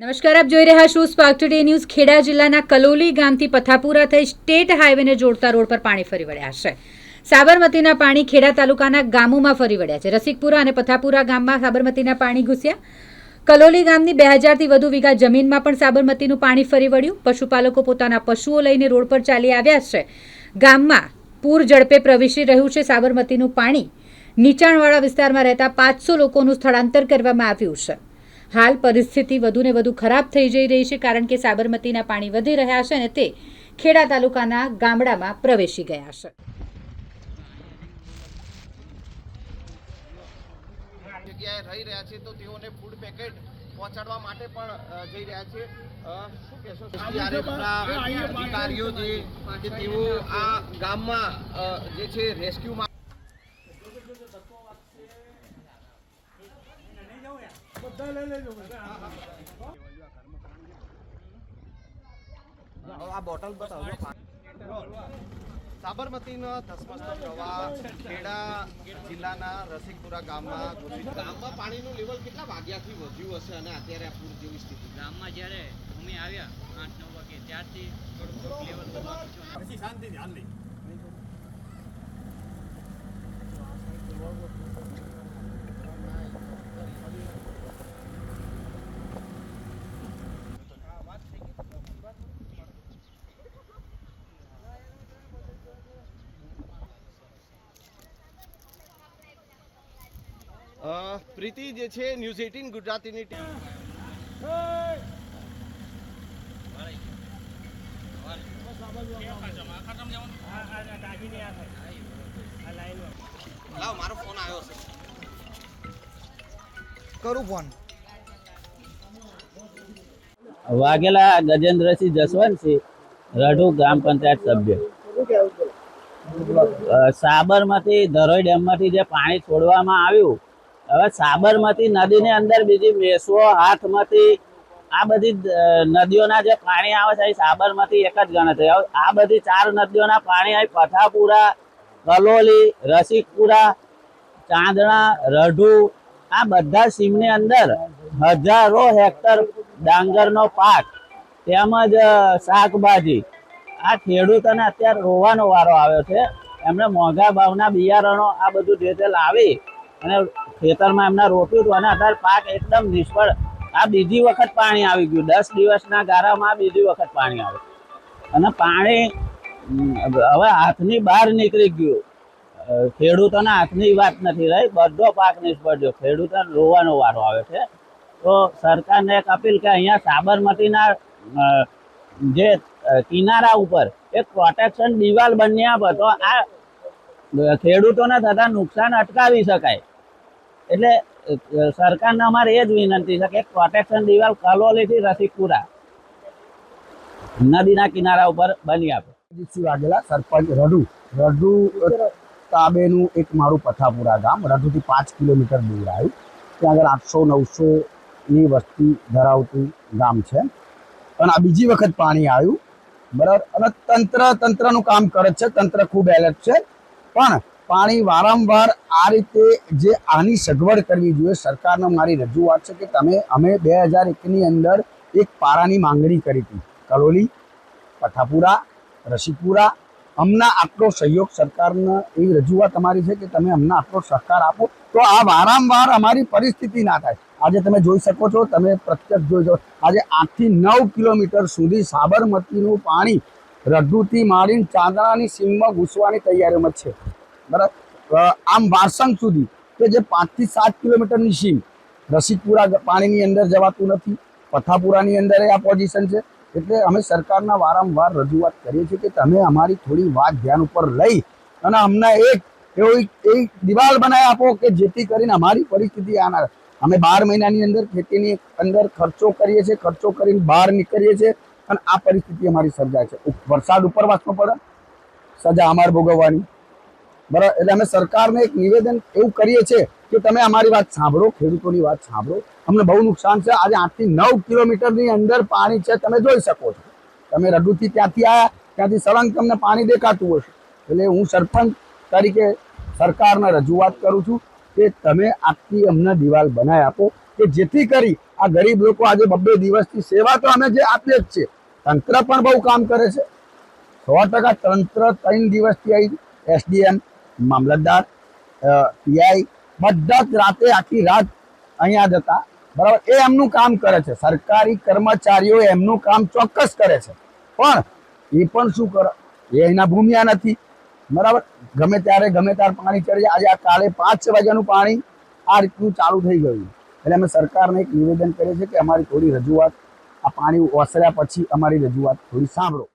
નમસ્કાર, આપ જોઈ રહ્યા છો સ્પાર્ક ટુડે ન્યૂઝ ખેડા જિલ્લાના કલોલી ગામથી પથાપુરા થઈ સ્ટેટ હાઈવેને જોડતા રોડ પર પાણી ફરી વળ્યા છે. સાબરમતીના પાણી ખેડા તાલુકાના ગામોમાં ફરી વળ્યા છે. રસિકપુરા અને પથાપુરા ગામમાં સાબરમતીના પાણી ઘૂસ્યા. કલોલી ગામની બે હજારથી વધુ વીઘા જમીનમાં પણ સાબરમતીનું પાણી ફરી વળ્યું. પશુપાલકો પોતાના પશુઓ લઈને રોડ પર ચાલી આવ્યા છે. ગામમાં પૂર ઝડપે પ્રવેશી રહ્યું છે. સાબરમતીનું પાણી નીચાણવાળા વિસ્તારમાં રહેતા પાંચસો લોકોનું સ્થળાંતર કરવામાં આવ્યું છે. હાલ પરિસ્થિતિ વધુને વધુ ખરાબ થઈ જઈ રહી છે કારણ કે સાબરમતીના પાણી વધી રહ્યા છે અને તે ખેડા તાલુકાના ગામડામાં પ્રવેશી ગયા છે. જગ્યાએ રહી રહ્યા છે તો તેઓને ફૂડ પેકેટ પહોંચાડવા માટે પણ જઈ રહ્યા છે. શું કહેશો? અધિકારીઓ જે તેઓ આ ગામમાં જે છે રેસ્ક્યુમાં આ બોટલ બતાવો સાબરમતીનો ધસમસતો પ્રવાહ ખેડા જિલ્લાના રસિકપુરા ગામમાં ગામમાં પાણીનું લેવલ કેટલા વાગ્યાથી વધ્યું હશે અને અત્યારે આ પૂર જેવી સ્થિતિ? ગામમાં જ્યારે અમે આવ્યા આઠ નવ વાગે ત્યારથી લેવલ વધવા પછી અ, પ્રીતિ જે છે ન્યૂઝ એટીન ગુજરાતીની ટીમ લાવ મારો ફોન આવ્યો છે. કરું ફોન વાઘેલા ગજેન્દ્રસિંહ જસવંતસિંહ રઢુ ગ્રામ પંચાયત સભ્ય. સાબરમતી ધરોઈ ડેમમાંથી જે પાણી છોડવામાં આવ્યું હવે સાબરમતી નદીની અંદર બીજી મેસો હાથમાંથી આ બધી નદીઓના જે પાણી આવે છે, એ સાબરમતી એક જ ગણતરી આ બધી ચાર નદીઓના પાણી અહીં પથાપુરા કલોલી રસિકપુરા, ચાંદણા, રઢુ, આ બધા સીમની અંદર હજારો હેક્ટર ડાંગરનો પાક તેમજ શાકભાજી. આ ખેડૂતોને અત્યારે રોવાનો વારો આવ્યો છે. એમણે મોંઘા ભાવના બિયારણો આ બધું જે તે લાવી અને ખેતરમાં એમના રોપ્યું હતું અને અત્યારે પાક એકદમ નિષ્ફળ. આ બીજી વખત પાણી આવી ગયું. દસ દિવસના ગાળામાં બીજી વખત પાણી આવ્યું અને પાણી હવે હાથની બહાર નીકળી ગયું. ખેડૂતોના હાથની વાત નથી રહી. બધો પાક નિષ્ફળ ગયો. ખેડૂતોને રોવાનો વારો આવે છે. તો સરકારને એક અપીલ કે અહીંયા સાબરમતીના જે કિનારા ઉપર એક પ્રોટેક્શન દિવાલ બની આપે તો આ ખેડૂતોને થતા નુકસાન અટકાવી શકાય. એટલે સરકારને અમારે એ જ વિનંતી છે કે પ્રોટેક્શન દિવાલ કલોલીથી રસિકપુરા નદીના કિનારા ઉપર બની આપે. વાઘેલા, સરપંચ રઢુ રઢુ તાબેનું એક મારું પથાપુરા ગામ. રઢુથી પાંચ કિલોમીટર દૂર આવ્યું ત્યાં આગળ આઠસો, નવસો ની વસ્તી ધરાવતું ગામ છે. અને આ બીજી વખત પાણી આવ્યું. બરાબર? અને તંત્ર, તંત્રનું કામ કરે છે. તંત્ર ખૂબ એલર્ટ છે. પણ પાણી વારંવાર આ રીતે જે આની સગવડ કરવી જોઈએ, સરકારનો મારી રજૂઆત છે કે તમે, અમે બે હજાર એકની અંદર એક પારાની માંગણી કરી હતી. કલોલી પઠાપુરા, રસીપુરા, અમના આટલો સહયોગ સરકારને એવી રજૂઆત અમારી છે કે તમે અમને આટલો સહકાર આપો, તો આ વારંવાર અમારી પરિસ્થિતિ ના થાય. આજે તમે જોઈ શકો છો, તમે પ્રત્યક્ષ જોઈ શકો આજે આઠથી નવ કિલોમીટર સુધી સાબરમતીનું પાણી રઢુથી મારીને ચાંદણાની સીમમાં ઘૂસવાની તૈયારીમાં છે. બરાબર? આમ વારસંગ સુધી કે જે પાંચથી સાત કિલોમીટરની સીમ રસિકપુરા પાણીની અંદર જવાતું નથી, પથાપુરાની અંદર આ પોઝિશન છે. એટલે અમે સરકારના વારંવાર રજૂઆત કરીએ છીએ કે તમે અમારી થોડી વાત ધ્યાન ઉપર લઈ અને અમને એક એવો એક દિવાલ બનાવી આપો કે જેથી કરીને અમારી પરિસ્થિતિ આના અમે બાર મહિનાની અંદર ખેતીની અંદર ખર્ચો કરીએ છીએ, ખર્ચો કરીને બહાર નીકળીએ છીએ અને આ પરિસ્થિતિ અમારી સર્જાય છે. વરસાદ ઉપરવાસમાં પડે, સજા અમારે ભોગવવાની. બરાબર એટલે અમે સરકારને એક નિવેદન એવું કરીએ છીએ કે તમે અમારી વાત સાંભળો, ખેડૂતોની વાત સાંભળો. અમને બહુ નુકસાન છે. આજે આઠથી નવ કિલોમીટરની અંદર પાણી છે, તમે જોઈ શકો છો. તમે રડુથી ત્યાંથી આવ્યા ત્યાંથી સળંગ તમને પાણી દેખાતું હશે. એટલે હું સરપંચ તરીકે સરકારને રજૂઆત કરું છું કે તમે આખી અમને દિવાલ બનાવી આપો, કે જેથી કરી આ ગરીબ લોકો આજે બબ્બે દિવસથી સેવા તો અમે જે આપીએ જ છીએ. તંત્ર પણ બહુ કામ કરે છે. સો ટકા તંત્ર ત્રણ દિવસથી આવી એસડીએમ મામલતદાર પીઆઈ બધા જ રાતે આખી રાત અહીંયા જ હતા. બરાબર? એ એમનું કામ કરે છે. સરકારી કર્મચારીઓ એમનું કામ ચોક્કસ કરે છે. પણ એ પણ શું કરે? એ એના ભૂમિયા નથી. બરાબર? ગમે ત્યારે ગમે ત્યારે પાણી ચડી આજે આ કાલે પાંચ છ વાગ્યાનું પાણી આ રીતનું ચાલુ થઈ ગયું એટલે અમે સરકારને એક નિવેદન કરીએ છીએ કે અમારી થોડી રજૂઆત આ પાણી ઓસર્યા પછી અમારી રજૂઆત થોડી સાંભળો.